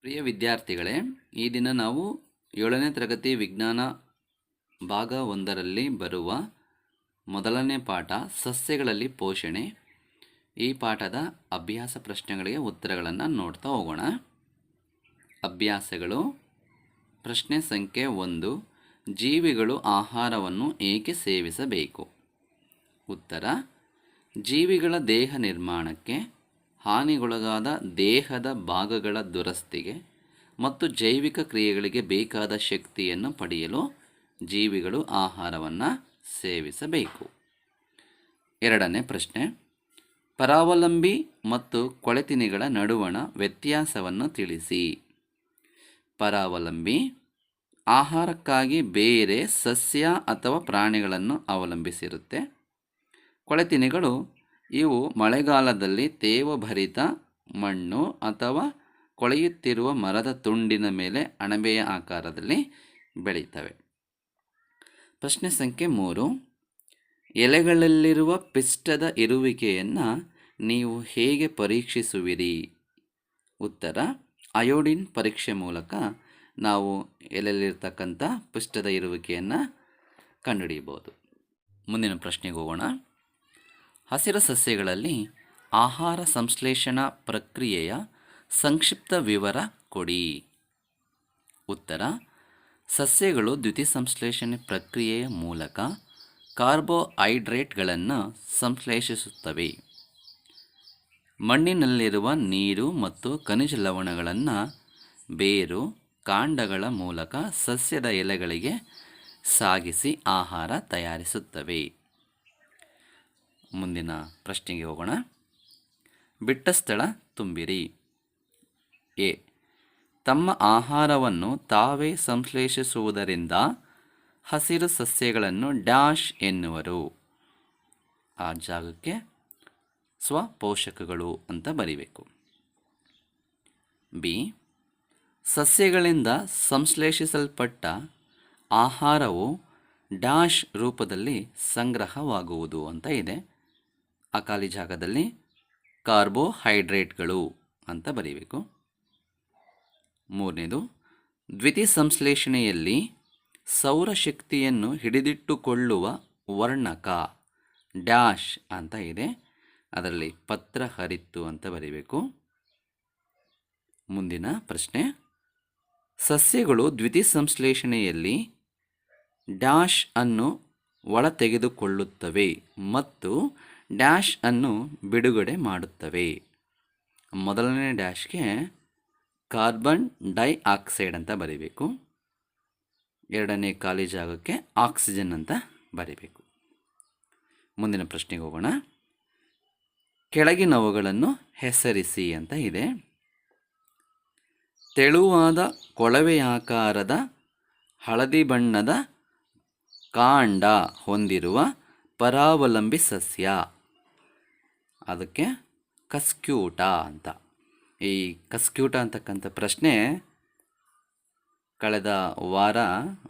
ಪ್ರಿಯ ವಿದ್ಯಾರ್ಥಿಗಳೇ, ಈ ದಿನ ನಾವು ಏಳನೇ ತರಗತಿ ವಿಜ್ಞಾನ ಭಾಗ ಒಂದರಲ್ಲಿ ಬರುವ ಮೊದಲನೇ ಪಾಠ, ಸಸ್ಯಗಳಲ್ಲಿ ಪೋಷಣೆ. ಈ ಪಾಠದ ಅಭ್ಯಾಸ ಪ್ರಶ್ನೆಗಳಿಗೆ ಉತ್ತರಗಳನ್ನು ನೋಡ್ತಾ ಹೋಗೋಣ. ಅಭ್ಯಾಸಗಳು. ಪ್ರಶ್ನೆ ಸಂಖ್ಯೆ ಒಂದು, ಜೀವಿಗಳು ಆಹಾರವನ್ನು ಏಕೆ ಸೇವಿಸಬೇಕು? ಉತ್ತರ, ಜೀವಿಗಳ ದೇಹ ನಿರ್ಮಾಣಕ್ಕೆ ಹಾನಿಗೊಳಗಾದ ದೇಹದ ಭಾಗಗಳ ದುರಸ್ತಿಗೆ ಮತ್ತು ಜೈವಿಕ ಕ್ರಿಯೆಗಳಿಗೆ ಬೇಕಾದ ಶಕ್ತಿಯನ್ನು ಪಡೆಯಲು ಜೀವಿಗಳು ಆಹಾರವನ್ನು ಸೇವಿಸಬೇಕು. ಎರಡನೇ ಪ್ರಶ್ನೆ, ಪರಾವಲಂಬಿ ಮತ್ತು ಕೊಳೆತಿನಿಗಳ ನಡುವಣ ವ್ಯತ್ಯಾಸವನ್ನು ತಿಳಿಸಿ. ಪರಾವಲಂಬಿ ಆಹಾರಕ್ಕಾಗಿ ಬೇರೆ ಸಸ್ಯ ಅಥವಾ ಪ್ರಾಣಿಗಳನ್ನು ಅವಲಂಬಿಸಿರುತ್ತೆ. ಕೊಳೆತಿನಿಗಳು ಇವು ಮಳೆಗಾಲದಲ್ಲಿ ತೇವಭರಿತ ಮಣ್ಣು ಅಥವಾ ಕೊಳೆಯುತ್ತಿರುವ ಮರದ ತುಂಡಿನ ಮೇಲೆ ಅಣಬೆಯ ಆಕಾರದಲ್ಲಿ ಬೆಳೀತವೆ ಪ್ರಶ್ನೆ ಸಂಖ್ಯೆ ಮೂರು. ಎಲೆಗಳಲ್ಲಿರುವ ಪಿಷ್ಟದ ಇರುವಿಕೆಯನ್ನು ನೀವು ಹೇಗೆ ಪರೀಕ್ಷಿಸುವಿರಿ? ಉತ್ತರ, ಅಯೋಡಿನ್ ಪರೀಕ್ಷೆ ಮೂಲಕ ನಾವು ಎಲೆಯಲ್ಲಿರ್ತಕ್ಕಂಥ ಪಿಷ್ಟದ ಇರುವಿಕೆಯನ್ನು ಕಂಡುಹಿಡಿಯಬಹುದು. ಮುಂದಿನ ಪ್ರಶ್ನೆಗೆ ಹೋಗೋಣ. ಹಸಿರು ಸಸ್ಯಗಳಲ್ಲಿ ಆಹಾರ ಸಂಶ್ಲೇಷಣಾ ಪ್ರಕ್ರಿಯೆಯ ಸಂಕ್ಷಿಪ್ತ ವಿವರ ಕೊಡಿ. ಉತ್ತರ, ಸಸ್ಯಗಳು ದ್ಯುತಿಸಂಶ್ಲೇಷಣೆ ಪ್ರಕ್ರಿಯೆಯ ಮೂಲಕ ಕಾರ್ಬೋಹೈಡ್ರೇಟ್ಗಳನ್ನು ಸಂಶ್ಲೇಷಿಸುತ್ತವೆ. ಮಣ್ಣಿನಲ್ಲಿರುವ ನೀರು ಮತ್ತು ಖನಿಜ ಲವಣಗಳನ್ನು ಬೇರು, ಕಾಂಡಗಳ ಮೂಲಕ ಸಸ್ಯದ ಎಲೆಗಳಿಗೆ ಸಾಗಿಸಿ ಆಹಾರ ತಯಾರಿಸುತ್ತವೆ. ಮುಂದಿನ ಪ್ರಶ್ನೆಗೆ ಹೋಗೋಣ. ಬಿಟ್ಟ ಸ್ಥಳ ತುಂಬಿರಿ. ಎ. ತಮ್ಮ ಆಹಾರವನ್ನು ತಾವೇ ಸಂಶ್ಲೇಷಿಸುವುದರಿಂದ ಹಸಿರು ಸಸ್ಯಗಳನ್ನು ಡ್ಯಾಶ್ ಎನ್ನುವರು. ಆ ಜಾಗಕ್ಕೆ ಸ್ವಪೋಷಕಗಳು ಅಂತ ಬರೀಬೇಕು. ಬಿ. ಸಸ್ಯಗಳಿಂದ ಸಂಶ್ಲೇಷಿಸಲ್ಪಟ್ಟ ಆಹಾರವು ಡ್ಯಾಶ್ ರೂಪದಲ್ಲಿ ಸಂಗ್ರಹವಾಗುವುದು ಅಂತ ಇದೆ. ಆ ಖಾಲಿ ಜಾಗದಲ್ಲಿ ಕಾರ್ಬೋಹೈಡ್ರೇಟ್ಗಳು ಅಂತ ಬರೀಬೇಕು. ಮೂರನೇದು, ದ್ವಿತೀಯ ಸಂಶ್ಲೇಷಣೆಯಲ್ಲಿ ಸೌರಶಕ್ತಿಯನ್ನು ಹಿಡಿದಿಟ್ಟುಕೊಳ್ಳುವ ವರ್ಣಕ, ಡ್ಯಾಶ್ ಅಂತ ಇದೆ. ಅದರಲ್ಲಿ ಪತ್ರ ಹರಿತ್ತು ಅಂತ ಬರೀಬೇಕು. ಮುಂದಿನ ಪ್ರಶ್ನೆ, ಸಸ್ಯಗಳು ದ್ವಿತೀಯ ಸಂಶ್ಲೇಷಣೆಯಲ್ಲಿ ಡ್ಯಾಶ್ ಅನ್ನು ಒಳ ತೆಗೆದುಕೊಳ್ಳುತ್ತವೆ ಮತ್ತು ಡ್ಯಾಶ್ ಅನ್ನು ಬಿಡುಗಡೆ ಮಾಡುತ್ತವೆ. ಮೊದಲನೇ ಡ್ಯಾಶ್ಗೆ ಕಾರ್ಬನ್ ಡೈಆಕ್ಸೈಡ್ ಅಂತ ಬರೀಬೇಕು. ಎರಡನೇ ಖಾಲಿ ಜಾಗಕ್ಕೆ ಆಕ್ಸಿಜನ್ ಅಂತ ಬರೀಬೇಕು. ಮುಂದಿನ ಪ್ರಶ್ನೆಗೆ ಹೋಗೋಣ. ಕೆಳಗಿನವುಗಳನ್ನು ಹೆಸರಿಸಿ ಅಂತ ಇದೆ. ತೆಳುವಾದ ಕೊಳವೆಯಾಕಾರದ ಹಳದಿ ಬಣ್ಣದ ಕಾಂಡ ಹೊಂದಿರುವ ಪರಾವಲಂಬಿ ಸಸ್ಯ. ಅದಕ್ಕೆ ಕಸ್ಕ್ಯೂಟ ಅಂತ. ಈ ಕಸ್ಕ್ಯೂಟ ಅಂತಕ್ಕಂಥ ಪ್ರಶ್ನೆ ಕಳೆದ ವಾರ,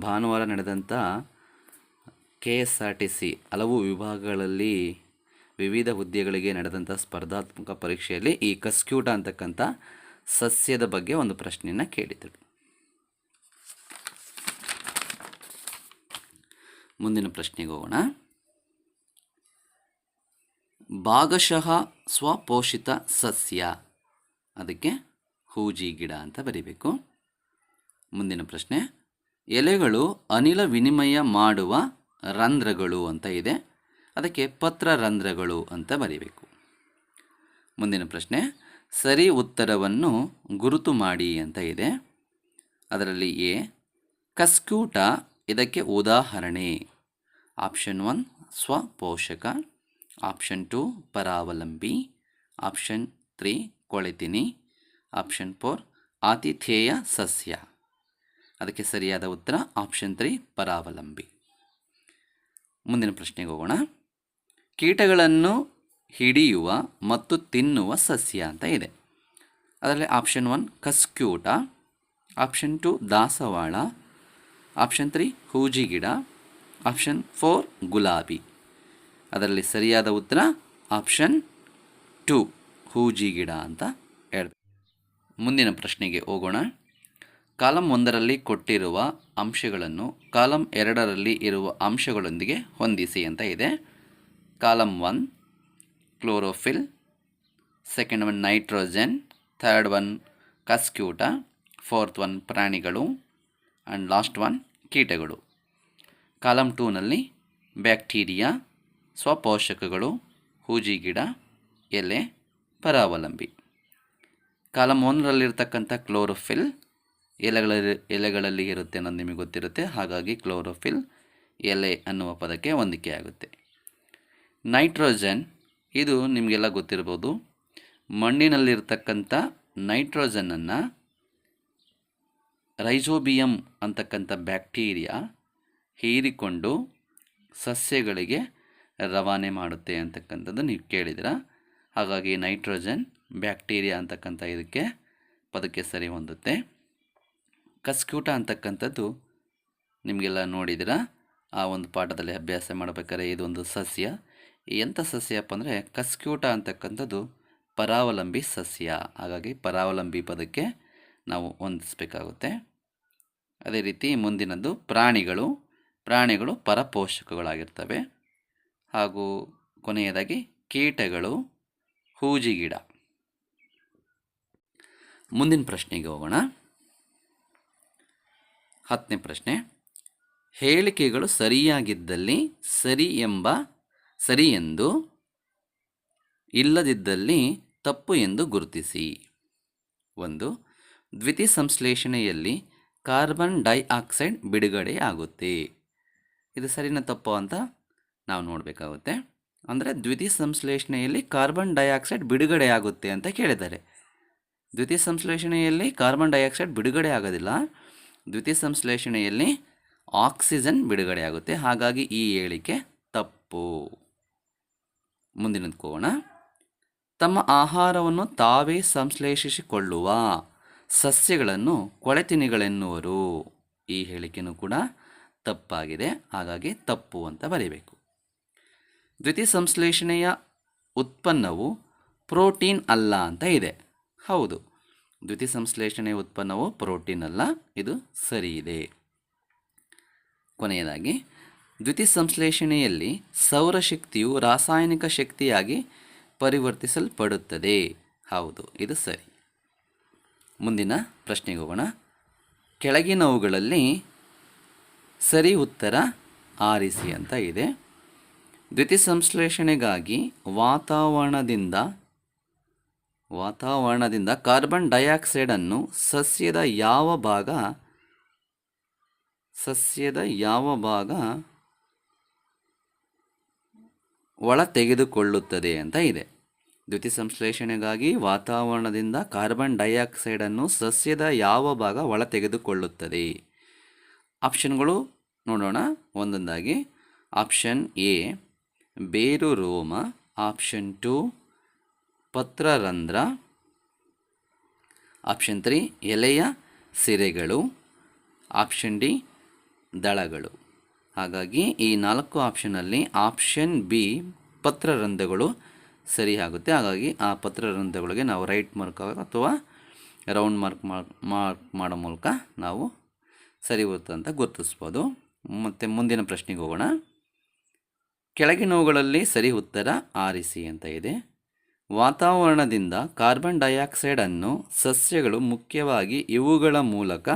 ಭಾನುವಾರ ನಡೆದಂಥ K S R T C ಹಲವು ವಿಭಾಗಗಳಲ್ಲಿ ವಿವಿಧ ಹುದ್ದೆಗಳಿಗೆ ನಡೆದಂಥ ಸ್ಪರ್ಧಾತ್ಮಕ ಪರೀಕ್ಷೆಯಲ್ಲಿ ಈ ಕಸ್ಕ್ಯೂಟ ಅಂತಕ್ಕಂಥ ಸಸ್ಯದ ಬಗ್ಗೆ ಒಂದು ಪ್ರಶ್ನೆಯನ್ನು ಕೇಳಿದರು. ಮುಂದಿನ ಪ್ರಶ್ನೆಗೆ ಹೋಗೋಣ. ಭಾಗಶಃ ಸ್ವಪೋಷಿತ ಸಸ್ಯ. ಅದಕ್ಕೆ ಹೂಜಿ ಗಿಡ ಅಂತ ಬರೀಬೇಕು. ಮುಂದಿನ ಪ್ರಶ್ನೆ, ಎಲೆಗಳು ಅನಿಲ ವಿನಿಮಯ ಮಾಡುವ ರಂಧ್ರಗಳು ಅಂತ ಇದೆ. ಅದಕ್ಕೆ ಪತ್ರ ರಂಧ್ರಗಳು ಅಂತ ಬರೀಬೇಕು. ಮುಂದಿನ ಪ್ರಶ್ನೆ, ಸರಿ ಉತ್ತರವನ್ನು ಗುರುತು ಮಾಡಿ ಅಂತ ಇದೆ. ಅದರಲ್ಲಿ ಎ, ಕಸ್ಕ್ಯೂಟ ಇದಕ್ಕೆ ಉದಾಹರಣೆ. ಆಪ್ಷನ್ ಒನ್, ಸ್ವಪೋಷಕ. ಆಪ್ಷನ್ ಟು ಪರಾವಲಂಬಿ ಆಪ್ಷನ್ ತ್ರೀ ಕೊಳೆತಿನಿ ಆಪ್ಷನ್ ಫೋರ್ ಆತಿಥೇಯ ಸಸ್ಯ ಅದಕ್ಕೆ ಸರಿಯಾದ ಉತ್ತರ ಆಪ್ಷನ್ ತ್ರೀ ಪರಾವಲಂಬಿ ಮುಂದಿನ ಪ್ರಶ್ನೆಗೆ ಹೋಗೋಣ. ಕೀಟಗಳನ್ನು ಹಿಡಿಯುವ ಮತ್ತು ತಿನ್ನುವ ಸಸ್ಯ ಅಂತ ಇದೆ. ಅದರಲ್ಲಿ option one Cuscuta option two ದಾಸವಾಳ ಆಪ್ಷನ್ ತ್ರೀ ಹೂಜಿಗಿಡ ಆಪ್ಷನ್ ಫೋರ್ ಗುಲಾಬಿ ಅದರಲ್ಲಿ ಸರಿಯಾದ ಉತ್ತರ ಆಪ್ಷನ್ ಟು, ಹೂಜಿ ಗಿಡ ಅಂತ ಹೇಳ್ಬೇಕು. ಮುಂದಿನ ಪ್ರಶ್ನೆಗೆ ಹೋಗೋಣ. ಕಾಲಂ ಒಂದರಲ್ಲಿ ಕೊಟ್ಟಿರುವ ಅಂಶಗಳನ್ನು ಕಾಲಂ ಎರಡರಲ್ಲಿ ಇರುವ ಅಂಶಗಳೊಂದಿಗೆ ಹೊಂದಿಸಿ ಅಂತ ಇದೆ. Column one, chlorophyll, second one nitrogen, third one Cuscuta, fourth one ಪ್ರಾಣಿಗಳು ಆ್ಯಂಡ್ ಲಾಸ್ಟ್ ಒನ್ ಕೀಟಗಳು. ಕಾಲಮ್ ಟೂನಲ್ಲಿ ಬ್ಯಾಕ್ಟೀರಿಯಾ ಸ್ವಪೋಷಕಗಳು, ಹೂಜಿ ಗಿಡ, ಎಲೆ, ಪರಾವಲಂಬಿ. ಕಾಲಮ್ ಒಂದರಲ್ಲಿರ್ತಕ್ಕಂಥ ಕ್ಲೋರೋಫಿಲ್ ಎಲೆಗಳಲ್ಲಿ ಎಲೆಗಳಲ್ಲಿ ಇರುತ್ತೆ ಅನ್ನೋದು ನಿಮಗೆ ಗೊತ್ತಿರುತ್ತೆ. ಹಾಗಾಗಿ ಕ್ಲೋರೋಫಿಲ್ ಎಲೆ ಅನ್ನುವ ಪದಕ್ಕೆ ಹೊಂದಿಕೆಯಾಗುತ್ತೆ. ನೈಟ್ರೋಜನ್, ಇದು ನಿಮಗೆಲ್ಲ ಗೊತ್ತಿರ್ಬೋದು. ಮಣ್ಣಿನಲ್ಲಿರ್ತಕ್ಕಂಥ ನೈಟ್ರೋಜನನ್ನು ರೈಜೋಬಿಯಂ ಅಂತಕ್ಕಂಥ ಬ್ಯಾಕ್ಟೀರಿಯಾ ಹೀರಿಕೊಂಡು ಸಸ್ಯಗಳಿಗೆ ರವಾನೆ ಮಾಡುತ್ತೆ ಅಂತಕ್ಕಂಥದ್ದು ನೀವು ಕೇಳಿದಿರ ಹಾಗಾಗಿ ನೈಟ್ರೋಜನ್, ಬ್ಯಾಕ್ಟೀರಿಯಾ ಅಂತಕ್ಕಂಥ ಇದಕ್ಕೆ ಪದಕ್ಕೆ ಸರಿ ಹೊಂದುತ್ತೆ. ಕಸ್ಕ್ಯೂಟ ಅಂತಕ್ಕಂಥದ್ದು ನಿಮಗೆಲ್ಲ ನೋಡಿದಿರ ಆ ಒಂದು ಪಾಠದಲ್ಲಿ ಅಭ್ಯಾಸ ಮಾಡಬೇಕಾದ್ರೆ ಇದೊಂದು ಸಸ್ಯ. ಎಂಥ ಸಸ್ಯಪ್ಪ ಅಂದರೆ ಕಸ್ಕ್ಯೂಟ ಅಂತಕ್ಕಂಥದ್ದು ಪರಾವಲಂಬಿ ಸಸ್ಯ. ಹಾಗಾಗಿ ಪರಾವಲಂಬಿ ಪದಕ್ಕೆ ನಾವು ಹೊಂದಿಸ್ಬೇಕಾಗುತ್ತೆ. ಅದೇ ರೀತಿ ಮುಂದಿನದ್ದು ಪ್ರಾಣಿಗಳು. ಪ್ರಾಣಿಗಳು ಪರಪೋಷಕಗಳಾಗಿರ್ತವೆ. ಹಾಗೂ ಕೊನೆಯದಾಗಿ ಕೀಟಗಳು, ಹೂಜಿಗಿಡ. ಮುಂದಿನ ಪ್ರಶ್ನೆಗೆ ಹೋಗೋಣ. ಹತ್ತನೇ ಪ್ರಶ್ನೆ. ಹೇಳಿಕೆಗಳು ಸರಿಯಾಗಿದ್ದಲ್ಲಿ ಸರಿ ಎಂಬ, ಸರಿ ಎಂದು, ಇಲ್ಲದಿದ್ದಲ್ಲಿ ತಪ್ಪು ಎಂದು ಗುರುತಿಸಿ. ಒಂದು ದ್ವಿತಿ ಸಂಶ್ಲೇಷಣೆಯಲ್ಲಿ ಕಾರ್ಬನ್ ಡೈಆಕ್ಸೈಡ್ ಬಿಡುಗಡೆಯಾಗುತ್ತೆ ಇದು ಸರಿನ ತಪ್ಪು ಅಂತ? ನಾವು ನೋಡಬೇಕಾಗುತ್ತೆ. ಅಂದರೆ ದ್ವಿತೀಯ ಸಂಶ್ಲೇಷಣೆಯಲ್ಲಿ ಕಾರ್ಬನ್ ಡೈಆಕ್ಸೈಡ್ ಬಿಡುಗಡೆಯಾಗುತ್ತೆ ಅಂತ ಕೇಳಿದ್ದಾರೆ. ದ್ವಿತೀಯ ಸಂಶ್ಲೇಷಣೆಯಲ್ಲಿ ಕಾರ್ಬನ್ ಡೈಆಕ್ಸೈಡ್ ಬಿಡುಗಡೆ ಆಗೋದಿಲ್ಲ. ದ್ವಿತೀಯ ಸಂಶ್ಲೇಷಣೆಯಲ್ಲಿ ಆಕ್ಸಿಜನ್ ಬಿಡುಗಡೆಯಾಗುತ್ತೆ. ಹಾಗಾಗಿ ಈ ಹೇಳಿಕೆ ತಪ್ಪು. ಮುಂದಿನದ್ಕೋಣ ತಮ್ಮ ಆಹಾರವನ್ನು ತಾವೇ ಸಂಶ್ಲೇಷಿಸಿಕೊಳ್ಳುವ ಸಸ್ಯಗಳನ್ನು ಕೊಳೆತಿನಿಗಳೆನ್ನುವರು. ಈ ಹೇಳಿಕೆಯೂ ಕೂಡ ತಪ್ಪಾಗಿದೆ. ಹಾಗಾಗಿ ತಪ್ಪು ಅಂತ ಬರೀಬೇಕು. ದ್ವಿತೀಯ ಸಂಶ್ಲೇಷಣೆಯ ಉತ್ಪನ್ನವು ಪ್ರೋಟೀನ್ ಅಲ್ಲ ಅಂತ ಇದೆ. ಹೌದು. ದ್ವಿತೀಯ ಸಂಶ್ಲೇಷಣೆಯ ಉತ್ಪನ್ನವು ಪ್ರೋಟೀನ್ ಅಲ್ಲ. ಇದು ಸರಿ ಇದೆ. ಕೊನೆಯದಾಗಿ ಸಂಶ್ಲೇಷಣೆಯಲ್ಲಿ ಸೌರಶಕ್ತಿಯು ರಾಸಾಯನಿಕ ಶಕ್ತಿಯಾಗಿ ಪರಿವರ್ತಿಸಲ್ಪಡುತ್ತದೆ. ಹೌದು, ಇದು ಸರಿ. ಮುಂದಿನ ಪ್ರಶ್ನೆಗೆ ಹೋಗೋಣ. ಕೆಳಗಿನವುಗಳಲ್ಲಿ ಸರಿ ಉತ್ತರ ಆರಿಸಿ ಅಂತ ಇದೆ. ದ್ವಿತೀಯ ಸಂಶ್ಲೇಷಣೆಗಾಗಿ ವಾತಾವರಣದಿಂದ ವಾತಾವರಣದಿಂದ ಕಾರ್ಬನ್ ಡೈಆಕ್ಸೈಡನ್ನು ಸಸ್ಯದ ಯಾವ ಭಾಗ, ಸಸ್ಯದ ಯಾವ ಭಾಗ ಒಳ ತೆಗೆದುಕೊಳ್ಳುತ್ತದೆ ಅಂತ ಇದೆ. ದ್ಯುತಿ ಸಂಶ್ಲೇಷಣೆಗಾಗಿ ವಾತಾವರಣದಿಂದ ಕಾರ್ಬನ್ ಡೈಆಕ್ಸೈಡನ್ನು ಸಸ್ಯದ ಯಾವ ಭಾಗ ಒಳ ತೆಗೆದುಕೊಳ್ಳುತ್ತದೆ ಆಪ್ಷನ್ಗಳು ನೋಡೋಣ. ಒಂದೊಂದಾಗಿ. ಆಪ್ಷನ್ ಎ ಬೇರು ರೋಮ ಆಪ್ಷನ್ ಟು ಪತ್ರರಂಧ್ರ. ಆಪ್ಷನ್ ತ್ರೀ ಎಲೆಯ ಸಿರೆಗಳು. ಆಪ್ಷನ್ ಡಿ ದಳಗಳು. ಹಾಗಾಗಿ ಈ ನಾಲ್ಕು ಆಪ್ಷನಲ್ಲಿ ಆಪ್ಷನ್ ಬಿ ಪತ್ರರಂಧ್ರಗಳು ಸರಿಯಾಗುತ್ತೆ. ಹಾಗಾಗಿ ಆ ಪತ್ರರಂಧ್ರಗಳಿಗೆ ನಾವು ರೈಟ್ ಮಾರ್ಕ್ ಅಥವಾ ರೌಂಡ್ ಮಾರ್ಕ್ ಮಾರ್ಕ್ ಮಾಡೋ ಮೂಲಕ ನಾವು ಸರಿ ಹೋಗುತ್ತೆ ಅಂತ ಗುರುತಿಸ್ಬೋದು. ಮತ್ತು ಮುಂದಿನ ಪ್ರಶ್ನೆಗೆ ಹೋಗೋಣ. ಕೆಳಗಿನವುಗಳಲ್ಲಿ ಸರಿ ಉತ್ತರ ಆರಿಸಿ ಅಂತ ಇದೆ. ವಾತಾವರಣದಿಂದ ಕಾರ್ಬನ್ ಡೈಆಕ್ಸೈಡನ್ನು ಸಸ್ಯಗಳು ಮುಖ್ಯವಾಗಿ ಇವುಗಳ ಮೂಲಕ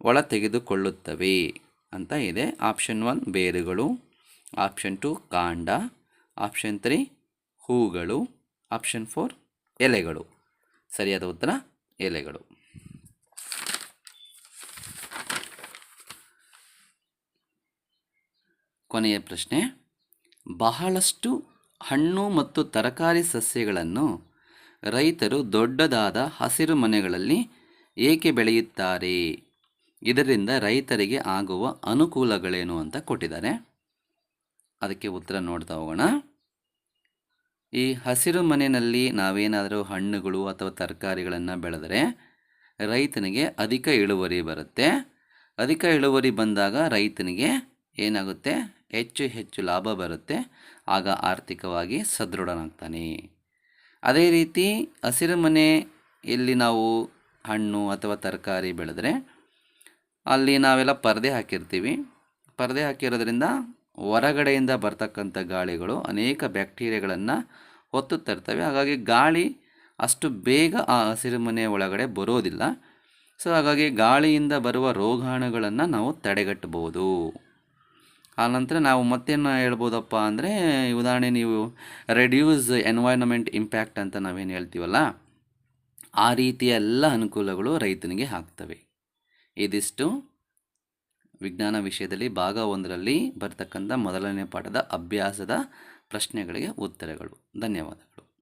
ಒಳ ತೆಗೆದುಕೊಳ್ಳುತ್ತವೆ ಅಂತ ಇದೆ. ಆಪ್ಷನ್ ಒನ್, ಬೇರುಗಳು. ಆಪ್ಷನ್ ಟು, ಕಾಂಡ. ಆಪ್ಷನ್ ತ್ರೀ, ಹೂಗಳು. ಆಪ್ಷನ್ ಫೋರ್, ಎಲೆಗಳು. ಸರಿಯಾದ ಉತ್ತರ, ಎಲೆಗಳು. ಕೊನೆಯ ಪ್ರಶ್ನೆ. ಬಹಳಷ್ಟು ಹಣ್ಣು ಮತ್ತು ತರಕಾರಿ ಸಸ್ಯಗಳನ್ನು ರೈತರು ದೊಡ್ಡದಾದ ಹಸಿರು ಮನೆಗಳಲ್ಲಿ ಏಕೆ ಬೆಳೆಯುತ್ತಾರೆ? ಇದರಿಂದ ರೈತರಿಗೆ ಆಗುವ ಅನುಕೂಲಗಳೇನು ಅಂತ ಕೊಟ್ಟಿದ್ದಾರೆ. ಅದಕ್ಕೆ ಉತ್ತರ ನೋಡ್ತಾ ಹೋಗೋಣ. ಈ ಹಸಿರು ಮನೆಯಲ್ಲಿ ನಾವೇನಾದರೂ ಹಣ್ಣುಗಳು ಅಥವಾ ತರಕಾರಿಗಳನ್ನು ಬೆಳೆದರೆ ರೈತನಿಗೆ ಅಧಿಕ ಇಳುವರಿ ಬರುತ್ತೆ. ಅಧಿಕ ಇಳುವರಿ ಬಂದಾಗ ರೈತನಿಗೆ ಏನಾಗುತ್ತೆ? ಹೆಚ್ಚು ಹೆಚ್ಚು ಲಾಭ ಬರುತ್ತೆ, ಆಗ ಆರ್ಥಿಕವಾಗಿ ಸದೃಢನಾಗ್ತಾನೆ. ಅದೇ ರೀತಿ ಹಸಿರು ಮನೆಯಲ್ಲಿ ನಾವು ಹಣ್ಣು ಅಥವಾ ತರಕಾರಿ ಬೆಳೆದರೆ, ಅಲ್ಲಿ ನಾವೆಲ್ಲ ಪರದೆ ಹಾಕಿರ್ತೀವಿ. ಪರದೆ ಹಾಕಿರೋದ್ರಿಂದ ಹೊರಗಡೆಯಿಂದ ಬರ್ತಕ್ಕಂಥ ಗಾಳಿಗಳು ಅನೇಕ ಬ್ಯಾಕ್ಟೀರಿಯಾಗಳನ್ನು ಹೊತ್ತು ತರ್ತವೆ. ಹಾಗಾಗಿ ಗಾಳಿ ಅಷ್ಟು ಬೇಗ ಆ ಹಸಿರುಮನೆ ಒಳಗಡೆ ಬರೋದಿಲ್ಲ. ಸೊ, ಹಾಗಾಗಿ ಗಾಳಿಯಿಂದ ಬರುವ ರೋಗಾಣುಗಳನ್ನು ನಾವು ತಡೆಗಟ್ಟಬಹುದು. ಆನಂತರ ನಾವು ಮತ್ತೇನು ಹೇಳ್ಬೋದಪ್ಪ ಅಂದರೆ ಉದಾಹರಣೆ ನೀವು ರೆಡ್ಯೂಸ್ ಎನ್ವೈರ್ನಮೆಂಟ್ ಇಂಪ್ಯಾಕ್ಟ್ ಅಂತ ನಾವೇನು ಹೇಳ್ತೀವಲ್ಲ, ಆ ರೀತಿಯ ಎಲ್ಲ ಅನುಕೂಲಗಳು ರೈತನಿಗೆ ಆಗ್ತವೆ. ಇದಿಷ್ಟು ವಿಜ್ಞಾನ ವಿಷಯದಲ್ಲಿ ಭಾಗ ಒಂದರಲ್ಲಿ ಬರ್ತಕ್ಕಂಥ ಮೊದಲನೇ ಪಾಠದ ಅಭ್ಯಾಸದ ಪ್ರಶ್ನೆಗಳಿಗೆ ಉತ್ತರಗಳು. ಧನ್ಯವಾದ